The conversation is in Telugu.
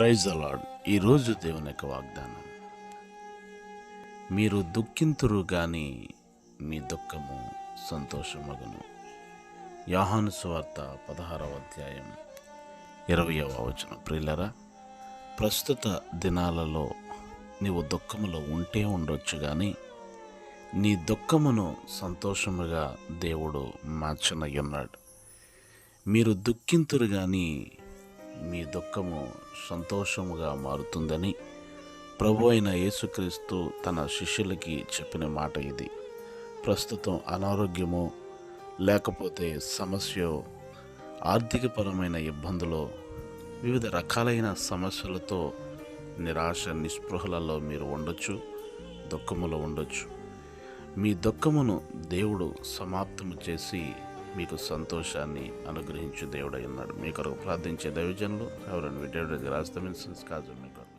ప్రైజ్ అలాడ్ ఈరోజు దేవుని యొక్క వాగ్దానం. మీరు దుఃఖింతురు కానీ మీ దుఃఖము సంతోషమగును. యాహాను సువార్త పదహారవ అధ్యాయం ఇరవయవ వచనం. ప్రియులరా ప్రస్తుత దినాలలో నీవు దుఃఖములో ఉంటే ఉండొచ్చు కానీ నీ దుఃఖమును సంతోషముగా దేవుడు మార్చనయ్యున్నాడు. మీరు దుఃఖింతురు కానీ దుఃఖము సంతోషముగా మారుతుందని ప్రభు అయిన యేసుక్రీస్తు తన శిష్యులకి చెప్పిన మాట ఇది. ప్రస్తుతం అనారోగ్యము లేకపోతే సమస్య ఆర్థికపరమైన ఇబ్బందులు వివిధ రకాలైన సమస్యలతో నిరాశ నిస్పృహలలో మీరు ఉండొచ్చు దుఃఖములో ఉండొచ్చు. మీ దుఃఖమును దేవుడు సమాప్తము చేసి మీకు సంతోషాన్ని అనుగ్రహించు దేవుడై ఉన్నాడు. మీ కొరకు ప్రార్థించే దైవజనులు ఎవరైనా విద్యార్థి రాస్తామని కాదు మీ కొరకు.